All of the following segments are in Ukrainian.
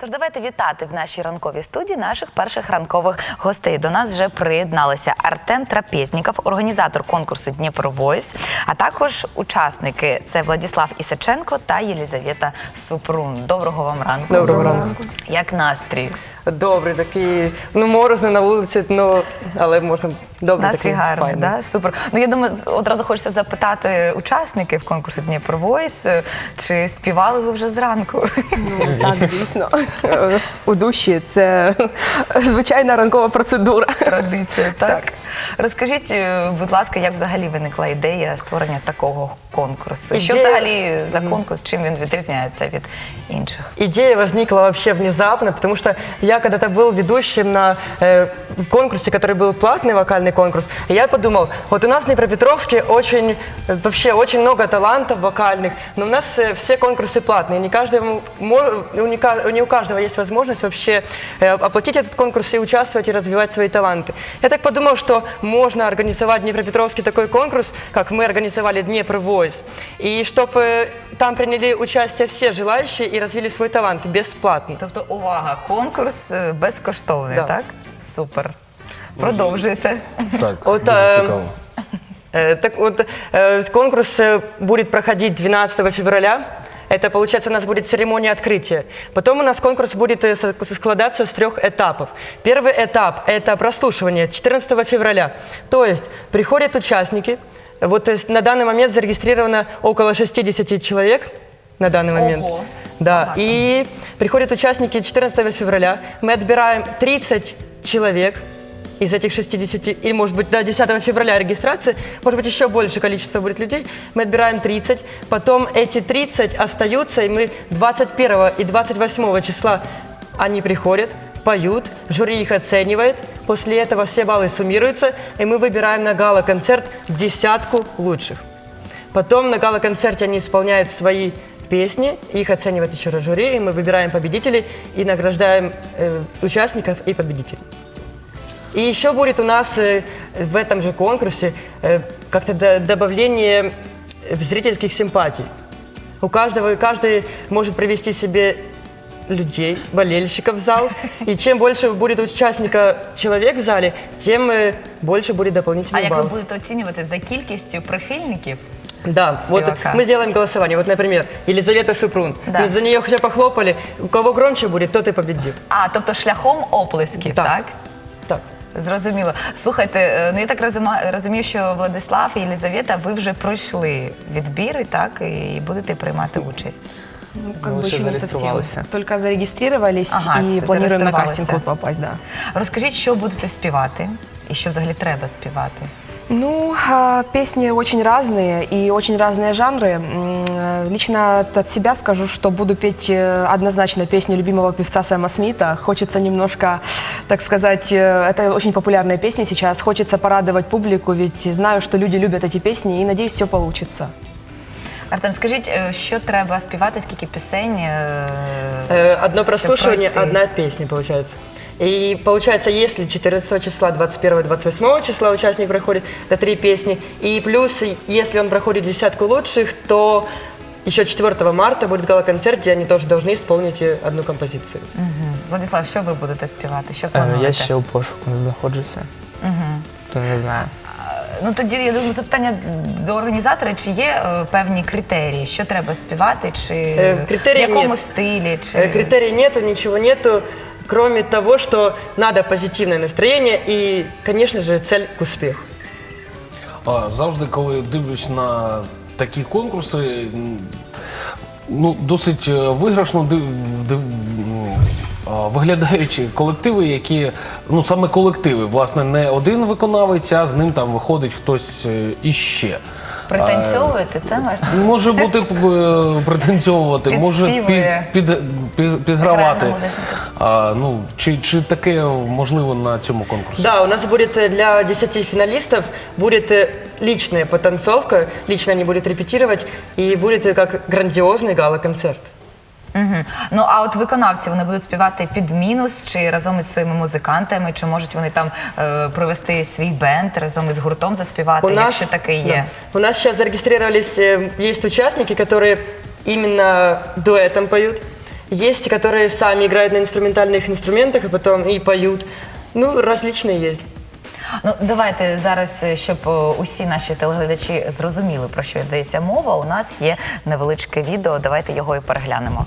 Тож давайте вітати в нашій ранковій студії наших перших ранкових гостей. До нас вже приєдналися Артем Трапезніков, організатор конкурсу Дніпро Войс, а також учасники це Владіслав Ісаченко та Єлізавета Супрун. Доброго вам ранку. Доброго ранку. Як настрій? Добрий такий, ну морозно на вулиці, ну але можна добре Настрій гарний, да? Супер. Ну я думаю, з- одразу хочеться запитати учасників конкурсу Дніпро Войс, е, чи співали ви вже зранку? Ну, так, дійсно. Е, У душі це звичайна ранкова процедура. Традиція, так? Розкажіть, е, будь ласка, як взагалі виникла ідея створення такого конкурсу? Що Ідея- взагалі за конкурс, чим він відрізняється від інших? Идея возникла вообще внезапно, потому что я когда-то был ведущим на э, в конкурсе, который был платный вокальный конкурс, и я подумал, вот у нас в Днепропетровске очень, э, вообще очень много талантов вокальных, но у нас э, все конкурсы платные, не, каждому, мо- ну, не, ка- не у каждого есть возможность вообще э, оплатить этот конкурс и участвовать и развивать свои таланты. Я так подумал, что можно организовать в Днепропетровске такой конкурс, как мы организовали Днепр Voice, и чтобы там приняли участие все желающие и развили свой талант бесплатно. Тобто, увага, конкурс е, безкоштовний, Да. так? Супер. Продовжуйте. Так, От, дуже е, цікаво. Э, Так вот, э, конкурс э, будет проходить 12 февраля. Это, получается, у нас будет церемония открытия. Потом у нас конкурс будет э, складаться с трех этапов. Первый этап – это прослушивание 14 февраля. То есть приходят участники. Вот то есть, на данный момент зарегистрировано около 60 человек на данный момент. Ого. Да, и приходят участники 14 февраля. Мы отбираем 30 человек из этих 60, и может быть до 10 февраля регистрации, может быть еще больше количество будет людей. Мы отбираем 30, потом эти 30 остаются, и мы 21 и 28 числа они приходят, поют, жюри их оценивает, после этого все баллы суммируются, и мы выбираем на гала-концерт десятку лучших. Потом на гала-концерте они исполняют свои песни, их оценивает еще раз жюри, и мы выбираем победителей и награждаем э, участников и победителей. И еще будет у нас э, в этом же конкурсе э, как-то до- добавление э, зрительских симпатий. У каждого, каждый может привести себе людей, болельщиков в зал. И чем больше будет участника человек в зале, тем э, больше будет А дополнительный як ви балл. будете оцінювати за кількістю прихильників? Да, вот Спивака. мы сделаем голосование. Вот, например, Елизавета Супрун. Да. Мы за нее хотя похлопали. У кого громче будет, тот и победит. А, тобто шляхом оплесків, Так. так? Зрозуміло. Слухайте, е, ну я так розума- розумію, що Владислав і Єлізавета, ви вже пройшли відбіри, так, і будете приймати участь. Ну, как бы еще еще не совсем. Только зарегистрировались Ага, и планируем на кастинг попасть, да. Розкажіть, що будете співати, і що взагалі треба співати. Ну, а, песни очень разные и очень разные жанры. М, э, Лично от себя скажу, что буду петь э, однозначно песню любимого певца Сэма Смита. Хочется немножко, так сказать, э, это очень популярная песня сейчас. Хочется порадовать публику, ведь знаю, что люди любят эти песни, и надеюсь, все получится. Артем, скажіть, е, що треба співати, скільки пісень? е, Э, Одно прослушивание, пройти? одна песня получается. И получается, если 14 числа, 21-28 числа участник проходит, это три песни. И плюс, если он проходит десятку лучших, то еще 4 марта будет гала-концерт, где они тоже должны исполнить э, одну композицию. Мгм. Владислав, що ви будете співати? Що Е, плануєте? Я ще у пошуку знаходжуся, то не знаю. Ну тоді я думаю, запитання до організатора, чи є е, певні критерії, що треба співати, чи Е, критерій в якому ні. стилі, чи Э, Критерий нету, ничего нету, кроме того, что надо позитивное настроение и, конечно же, цель к успеху. А, завжди, коли дивлюсь на такі конкурси, ну, досить е, виграшно див, див, а, виглядають колективи, які, ну саме колективи, власне, не один виконавець, а з ним там виходить хтось е, іще. пританцьовуєте? Це маєш? Може бути е, пританцьовувати, може під, Підспівує. під, під, підгравати. Грає на музичній А, ну, чи, чи таке можливо на цьому конкурсі? Да, у нас будет э, для 10 финалистов будет э, личная потанцовка, лично они будут репетировать, и будет э, как грандиозный гала-концерт. Угу. Ну а от виконавці вони будуть співати під мінус, чи разом із своїми музикантами, чи можуть вони там е, провести свій бенд разом із гуртом заспівати, якщо таке є. да. У нас сейчас зарегистрировались, э, есть участники, которые именно дуэтом поют. Есть, которые сами играют на инструментальных инструментах и потом и поют. Ну, различные есть. Ну давайте зараз, е, щоб е, усі наші телеглядачі зрозуміли про що йдеться мова. У нас є невеличке відео. Давайте його і переглянемо.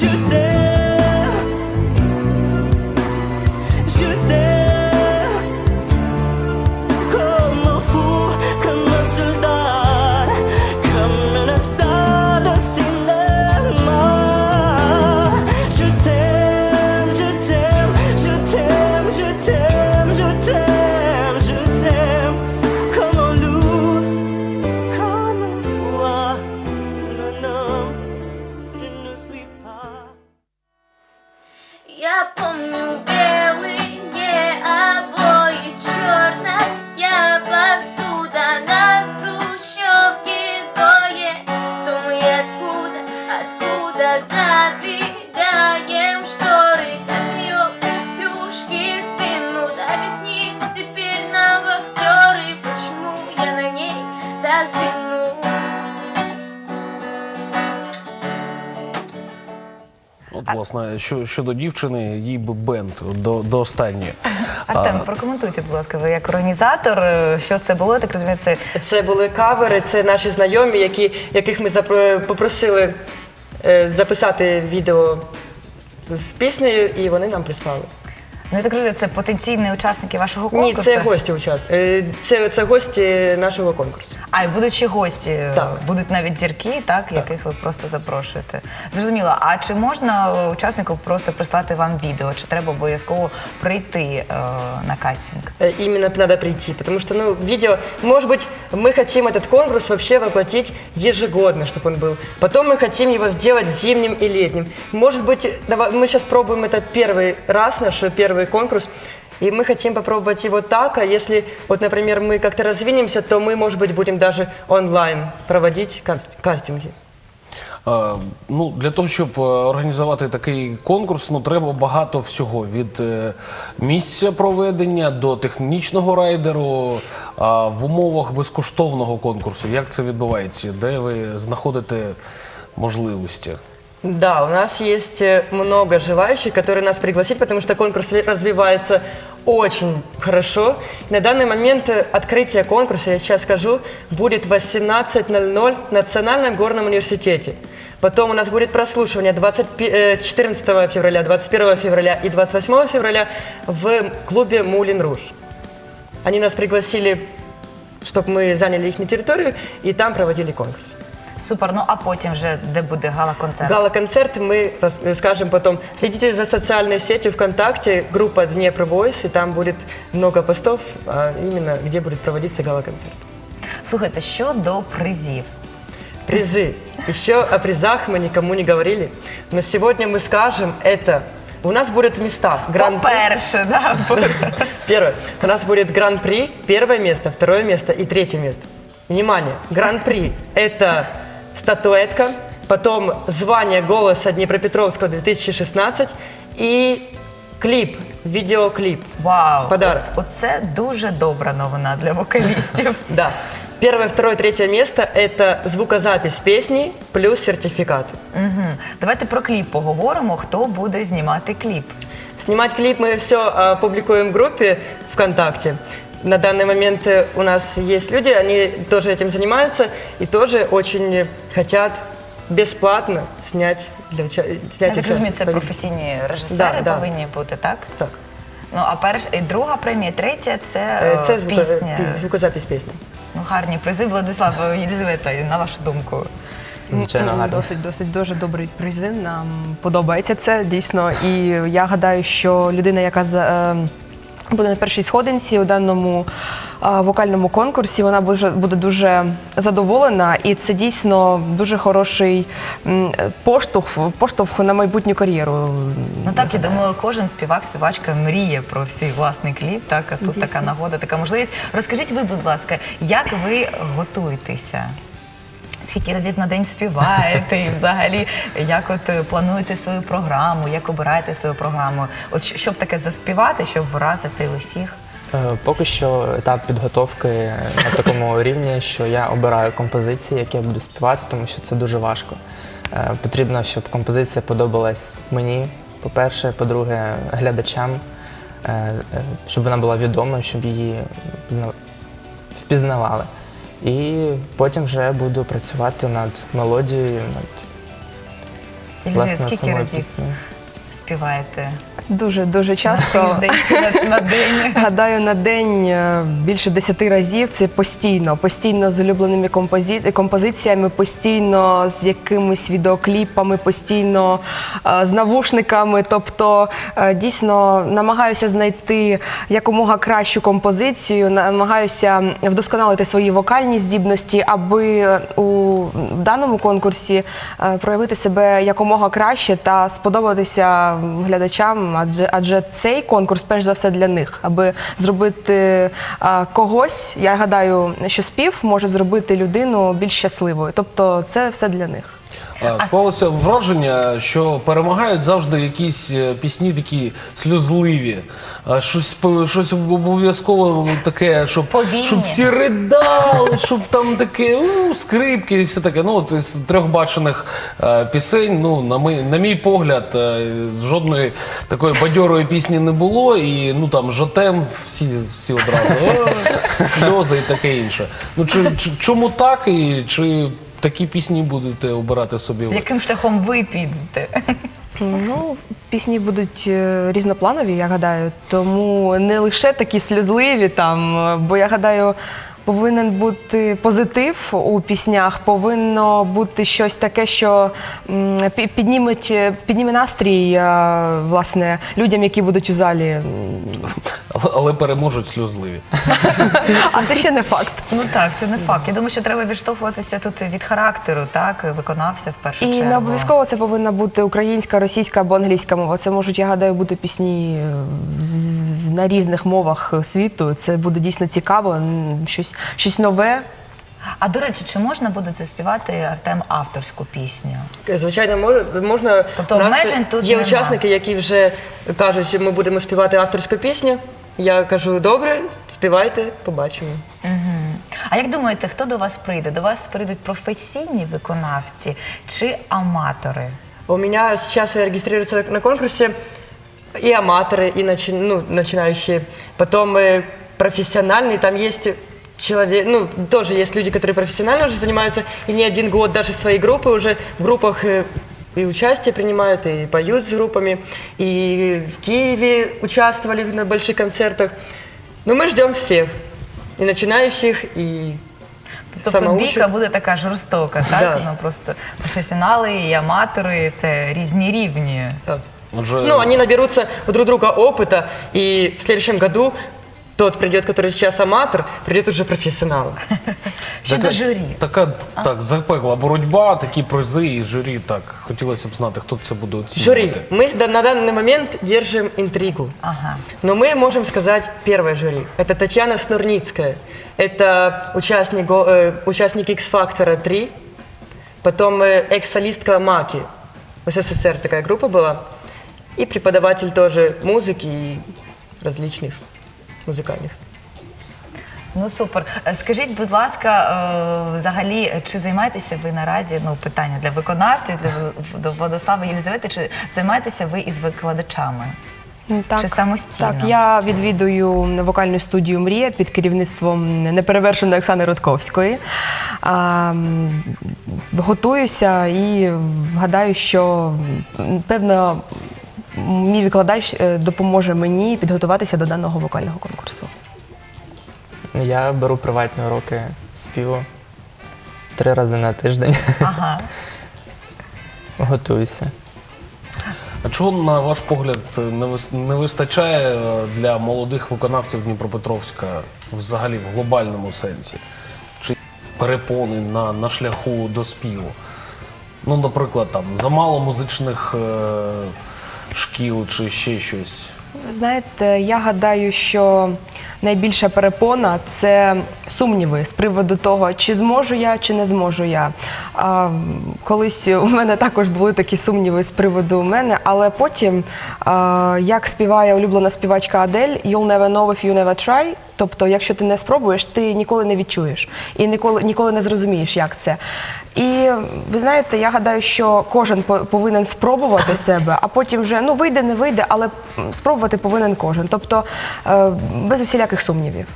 should did. Власне, що, щодо дівчини, їй би бенд до, до останньої. Артем, прокоментуйте, будь ласка, ви як організатор, е, що це було? Я так розумію, це Це були кавери, це наші знайомі, які, яких ми запро- попросили е, записати відео з піснею, і вони нам прислали. ну я так розумію, це потенційні учасники вашого Ні, конкурсу. це гості учас. е, Це, це гості нашого конкурсу. А і будучи гості, е, Так. будуть навіть зірки, так, яких ви просто запрошуєте. Зрозуміло. А чи можна е, учаснику просто прислати вам відео? Чи треба обов'язково прийти е, на кастинг? Э, Именно надо прийти, потому что, ну, видео, может быть, мы хотим этот конкурс вообще воплотить ежегодно, чтобы он был. Потом мы хотим его сделать зимним и летним. Может быть, давай, мы сейчас пробуем это первый раз, наш первый конкурс, и мы хотим попробовать его так, а если, вот, например, мы как-то развинемся, то мы, может быть, будем даже онлайн проводить каст- кастинги. Е, Ну, для того, щоб е, організувати такий конкурс, ну треба багато всього від е, місця проведення до технічного райдеру. А в умовах безкоштовного конкурсу, як це відбувається? Де ви знаходите можливості? Да, у нас есть э, много желающих, которые нас пригласить, потому что конкурс ви- развивается очень хорошо. На данный момент э, открытие конкурса, я сейчас скажу, будет в 18.00 в Национальном горном университете. Потом у нас будет прослушивание 20, пи- э, 14 февраля, 21 февраля и 28 февраля в клубе «Мулин Руж». Они нас пригласили, чтобы мы заняли их территорию и там проводили конкурс. Супер. Ну а потім вже де буде гала-концерт? Гала-концерт мы рас- скажем потом. Следите за социальной сетью ВКонтакте, группа Днепр Voice, и там будет много постов, а именно где будет проводиться гала-концерт. Слухайте, щодо призів. Призы. Еще о призах мы никому не говорили, но сегодня мы скажем это. У нас будут места. Гран-при. По-перше, да, Первое. У нас будет гран-при, первое место, второе место и третье место. Внимание, гран-при – это статуэтка, потом звание голоса Днепропетровского 2016 и клип, видеоклип. вау. Подарок. Оце дуже добра новина для вокалістів. Да. Первое, второе, третье место – это звукозапись песни плюс сертификаты. Угу. Давайте про кліп поговоримо. Хто буде знімати кліп? Снимать клип мы все публикуем в группе ВКонтакте. На данный момент э, у нас есть люди, они тоже этим занимаются и тоже очень хотят бесплатно снять для уча- Я снять так розумію, участие. це професійні режисери Да, да. повинні бути, так? Так. Ну а перш і друга премія, третя це, Е, е, Це звуко- пісня. пі- звукозапись пісні. Ну гарні призи. Владислав Єлізавета, на вашу думку. Звичайно, гарно. Досить, досить дуже добрий призи. Нам подобається це дійсно. І я гадаю, що людина, яка за- ем, буде на першій сходинці у даному вокальному конкурсі. Вона буде, дуже задоволена, і це дійсно дуже хороший поштовх, поштовх на майбутню кар'єру. Ну так, я думаю, кожен співак, співачка мріє про свій власний кліп. Так, а тут Дійсно. така нагода, така можливість. Розкажіть ви, будь ласка, як ви готуєтеся? Скільки разів на день співаєте, і взагалі як от е, плануєте свою програму, як обираєте свою програму? От щоб таке заспівати, щоб вразити усіх? Е, Поки що етап підготовки на такому рівні, що я обираю композиції, які я буду співати, тому що це дуже важко. Е, Потрібно, щоб композиція подобалась мені, по-перше, по-друге, глядачам, щоб вона була відома, щоб її впізнавали. І потім вже буду працювати над мелодією, над Ілюзія, власне скільки самою разів піснею. Співаєте? Дуже дуже часто. На, на день? Гадаю, на день е, більше десяти разів це постійно, постійно з улюбленими компози- композиціями, постійно з якимись відеокліпами, постійно е, з навушниками. Тобто е, дійсно намагаюся знайти якомога кращу композицію, намагаюся вдосконалити свої вокальні здібності, аби у даному конкурсі проявити себе якомога краще та сподобатися глядачам, адже адже цей конкурс перш за все для них, аби зробити а, когось. Я гадаю, що спів може зробити людину більш щасливою. Тобто, це все для них. А, Склалося враження, що перемагають завжди якісь е, пісні такі сльозливі. Щось, щось обов'язково таке, щоб, Повільні. щоб всі ридали, щоб там таке у, скрипки і все таке. Ну, от із трьох бачених е, пісень, ну, на, мій, на мій погляд, е, жодної такої бадьорої пісні не було. І ну там жотем всі, всі одразу «Е, сльози і таке інше. Ну, чи, чому так? І чи такі пісні будете обирати собі? ви? Яким шляхом ви підете? Ну, пісні будуть е, різнопланові, я гадаю, тому не лише такі сльозливі там, е, бо я гадаю. Повинен бути позитив у піснях, повинно бути щось таке, що м, пі- підніметь, підніме настрій е, власне людям, які будуть у залі. Але, але переможуть сльозливі. А це ще не факт. Ну так, це не факт. Я думаю, що треба відштовхуватися тут від характеру, так, виконавця в першу І чергу. не обов'язково це повинна бути українська, російська або англійська мова. Це можуть, я гадаю, бути пісні е, з- на різних мовах світу. Це буде дійсно цікаво, м, щось, щось нове. А до речі, чи можна буде заспівати Артем авторську пісню? Звичайно, мож- можна. Тобто У нас обмежень тут є нема. учасники, які вже кажуть, що ми будемо співати авторську пісню. Я кажу, добре, співайте, побачимо. А як думаєте, хто до вас прийде? До вас прийдуть професійні виконавці чи аматори? У меня сейчас регистрируются на конкурсе и аматоры, и начи- ну, начинающие, потом э, профессиональные, там есть человек, ну, тоже есть люди, которые профессионально уже занимаются, и не один год даже свои группы уже в группах э, и участие принимают, и поют с группами, и в Киеве участвовали на больших концертах. Но мы ждем всех, и начинающих, и Тобто самоучек. бійка буде така жорстока, так? Да. Ну просто професіонали і аматори це різні рівні. Так. Отже, Ну, они наберутся у друг друга опыта, и в следующем году тот придет, который сейчас аматор, придет уже профессионал. Щодо журі. Така так запекла боротьба, такі призи і журі. Так хотілося б знати, хто це буде оцінювати. Жюри. Мы да- на данный момент держим интригу. Ага. Но мы можем сказать первое жюри. Это Татьяна Снурницкая. Это участник, го- э, участник X-Factor 3. Потом э, экс-солистка Маки. В СССР такая группа была. И преподаватель тоже музыки и различных музыкальных. Ну супер. Е, Скажіть, будь ласка, е, взагалі, чи займаєтеся ви наразі? Ну, питання для виконавців, для Владислава Єлізавети, чи займаєтеся ви із викладачами? Так, Чи самостійно? Так, я відвідую вокальну студію Мрія під керівництвом неперевершеної Оксани Рудковської. А, готуюся і гадаю, що певно мій викладач е, допоможе мені підготуватися до даного вокального конкурсу. Я беру приватні уроки співу три рази на тиждень. Ага. Готуюся. А чого, на ваш погляд, не вис- не вистачає е, для молодих виконавців Дніпропетровська взагалі в глобальному сенсі? Чи перепони на, на шляху до співу? Ну, наприклад, там замало музичних е, шкіл чи ще щось. Знаєте, я гадаю, що найбільша перепона це сумніви з приводу того, чи зможу я, чи не зможу я. Колись у мене також були такі сумніви з приводу мене, але потім, як співає улюблена співачка Адель, «You'll never know if you never try», Тобто, якщо ти не спробуєш, ти ніколи не відчуєш і ніколи, ніколи не зрозумієш, як це. І ви знаєте, я гадаю, що кожен повинен спробувати себе, а потім вже ну вийде, не вийде, але спробувати повинен кожен. Тобто е, без усіляких сумнівів.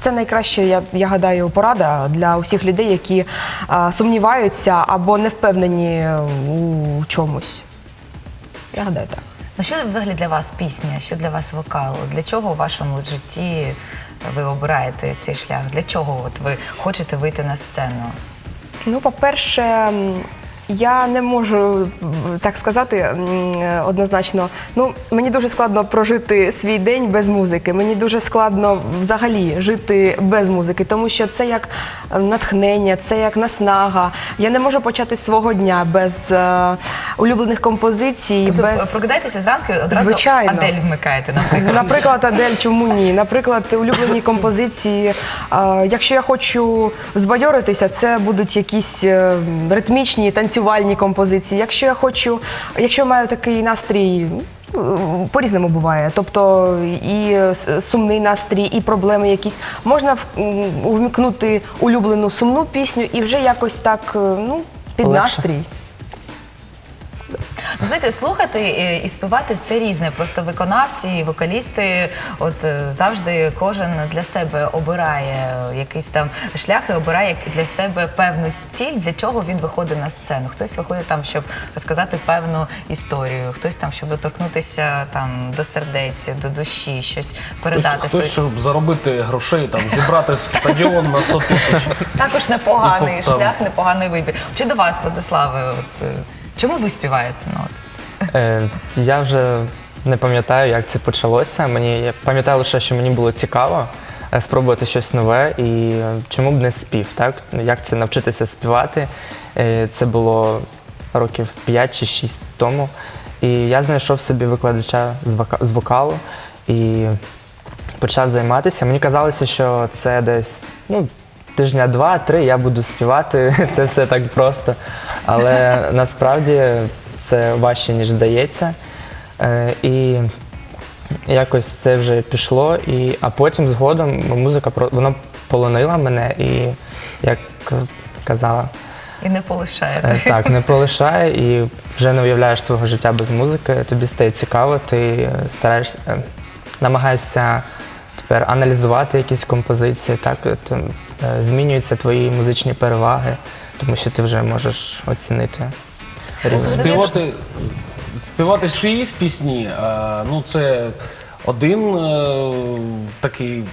Це найкраще, я, я гадаю, порада для усіх людей, які е, сумніваються або не впевнені у чомусь. Я гадаю так. Ну що взагалі для вас пісня? Що для вас вокал? Для чого у вашому житті ви обираєте цей шлях? Для чого от ви хочете вийти на сцену? Ну, по-перше, я не можу так сказати е, однозначно. Ну, мені дуже складно прожити свій день без музики. Мені дуже складно взагалі жити без музики, тому що це як е, натхнення, це як наснага. Я не можу почати свого дня без е, улюблених композицій, Тобто без прокидаєтеся зранку одразу Звичайно. Адель вмикаєте, наприклад. Наприклад, Адель, чому ні? Наприклад, улюблені композиції. е, Якщо я хочу збадьоритися, це будуть якісь е, ритмічні танцювальні композиції. Якщо я хочу, якщо я маю такий настрій. По-різному буває, тобто і сумний настрій, і проблеми якісь. Можна вмікнути улюблену сумну пісню і вже якось так е, ну, під Легше. настрій. Знаєте, слухати е, і співати це різне. Просто виконавці, і вокалісти, от е, завжди кожен для себе обирає якийсь там шлях і обирає для себе певну ціль, для чого він виходить на сцену. Хтось виходить там, щоб розказати певну історію, хтось там, щоб доторкнутися там до сердець, до душі, щось передати. Хтось, хтось, щоб заробити грошей, там, зібрати стадіон на 100 тисяч. Також непоганий тобто, шлях, непоганий вибір. Чи до вас, Владиславе, от, е, чому ви співаєте? Ну? Е, я вже не пам'ятаю, як це почалося. Мені я пам'ятаю лише, що мені було цікаво е, спробувати щось нове і чому б не спів, так? Як це навчитися співати? Е, Це було років 5 чи 6 тому. І я знайшов собі викладача з з вокалу і почав займатися. Мені казалося, що це десь ну, тижня два-три я буду співати. Це все так просто. Але насправді це важче, ніж здається. Е, І якось це вже пішло. І, а потім згодом музика вона полонила мене і, як казала, І не полишаєте. Е, Так, не полишає і вже не уявляєш свого життя без музики. Тобі стає цікаво, ти стараєшся, е, намагаєшся тепер аналізувати якісь композиції, так змінюються твої музичні переваги, тому що ти вже можеш оцінити. Співати, співати чиїсь пісні, а, ну це один е, такий,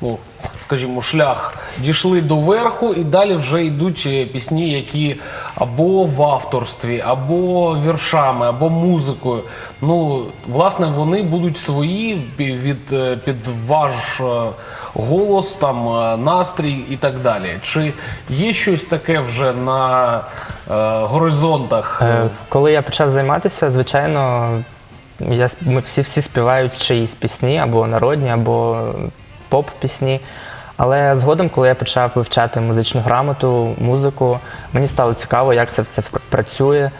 ну, скажімо, шлях. Дійшли до верху і далі вже йдуть е, пісні, які або в авторстві, або віршами, або музикою. Ну, власне, вони будуть свої від, е, під ваш голос, там, е, настрій і так далі. Чи є щось таке вже на е, горизонтах? Е, Коли я почав займатися, звичайно, я, ми всі, всі співають чиїсь пісні, або народні, або поп-пісні. Але згодом, коли я почав вивчати музичну грамоту, музику, мені стало цікаво, як це все працює.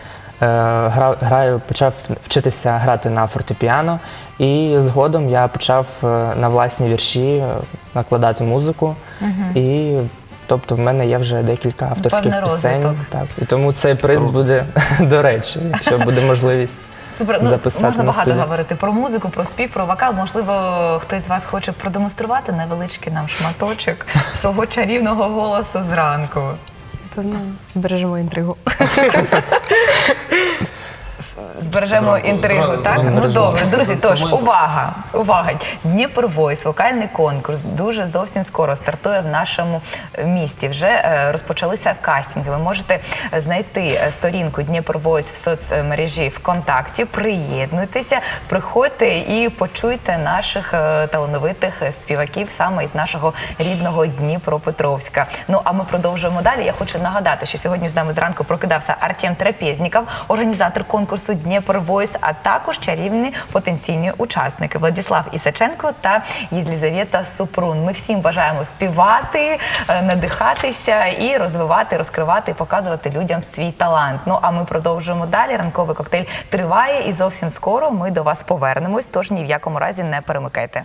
Е, гра- Граю, почав вчитися грати на фортепіано, і згодом я почав е, на власні вірші е, накладати музику. І тобто в мене є вже декілька авторських Певний пісень. розвиток. Так. І тому цей приз Круто. буде до речі, якщо буде можливість. Супер, ну записати можна на багато студію. говорити про музику, про спів, про вокал. Можливо, хтось з вас хоче продемонструвати невеличкий нам шматочок свого чарівного голосу зранку. Певно, збережемо інтригу. збережемо Зранку, інтригу, зранку, так? зранку Ну зранку. добре, друзі. З Тож інструментом. увага, увага! Дніпр Войс, вокальний конкурс дуже зовсім скоро стартує в нашому місті. Вже е, розпочалися кастинги. Ви можете знайти е, сторінку Дніпр Войс в соцмережі ВКонтакті. Приєднуйтеся, приходьте і почуйте наших е, талановитих е, співаків саме із нашого рідного Дніпропетровська. Ну а ми продовжуємо далі. Я хочу нагадати, що сьогодні з нами зранку прокидався Артем Трапезніков, організатор конкурсу Дніпр Войс, а також чарівні потенційні учасники Владислав Ісаченко та Єлізавета Супрун. Ми всім бажаємо співати, е, надихатися і розвивати, розкривати, показувати людям свій талант. Ну а ми продовжуємо далі. Ранковий коктейль триває, і зовсім скоро ми до вас повернемось. Тож ні в якому разі не перемикайте.